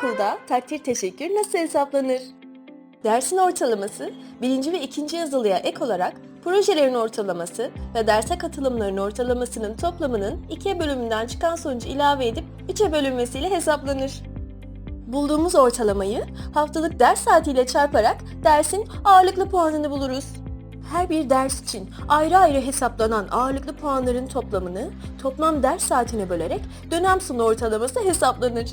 okulda takdir teşekkür nasıl hesaplanır? Dersin ortalaması, birinci ve ikinci yazılıya ek olarak projelerin ortalaması ve derse katılımların ortalamasının toplamının ikiye bölümünden çıkan sonucu ilave edip üçe bölünmesiyle hesaplanır. Bulduğumuz ortalamayı haftalık ders saatiyle çarparak dersin ağırlıklı puanını buluruz. Her bir ders için ayrı ayrı hesaplanan ağırlıklı puanların toplamını toplam ders saatine bölerek dönem sonu ortalaması hesaplanır.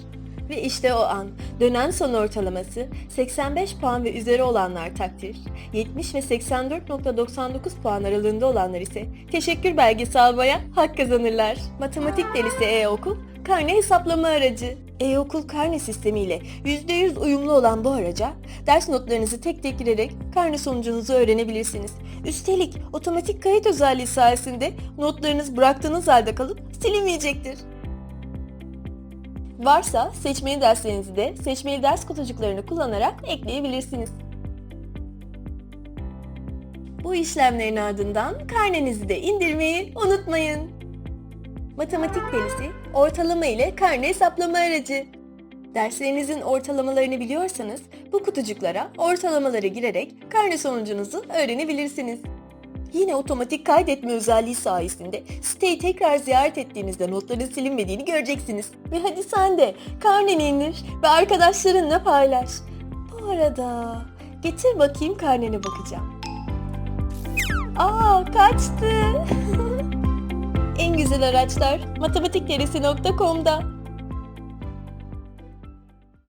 Ve işte o an dönem sonu ortalaması 85 puan ve üzeri olanlar takdir, 70 ve 84.99 puan aralığında olanlar ise teşekkür belgesi almaya hak kazanırlar. Matematik delisi e-okul karne hesaplama aracı. E-okul karne sistemiyle %100 uyumlu olan bu araca ders notlarınızı tek tek girerek karne sonucunuzu öğrenebilirsiniz. Üstelik otomatik kayıt özelliği sayesinde notlarınız bıraktığınız halde kalıp silinmeyecektir. Varsa seçmeli derslerinizi de seçmeli ders kutucuklarını kullanarak ekleyebilirsiniz. Bu işlemlerin ardından karnenizi de indirmeyi unutmayın. Matematik delisi ortalama ile karne hesaplama aracı. Derslerinizin ortalamalarını biliyorsanız bu kutucuklara ortalamaları girerek karne sonucunuzu öğrenebilirsiniz. Yine otomatik kaydetme özelliği sayesinde siteyi tekrar ziyaret ettiğinizde notların silinmediğini göreceksiniz. Ve hadi sen de karneni indir ve arkadaşlarınla paylaş. Bu arada getir bakayım karnene bakacağım. Aa kaçtı. en güzel araçlar matematikderisi.com'da.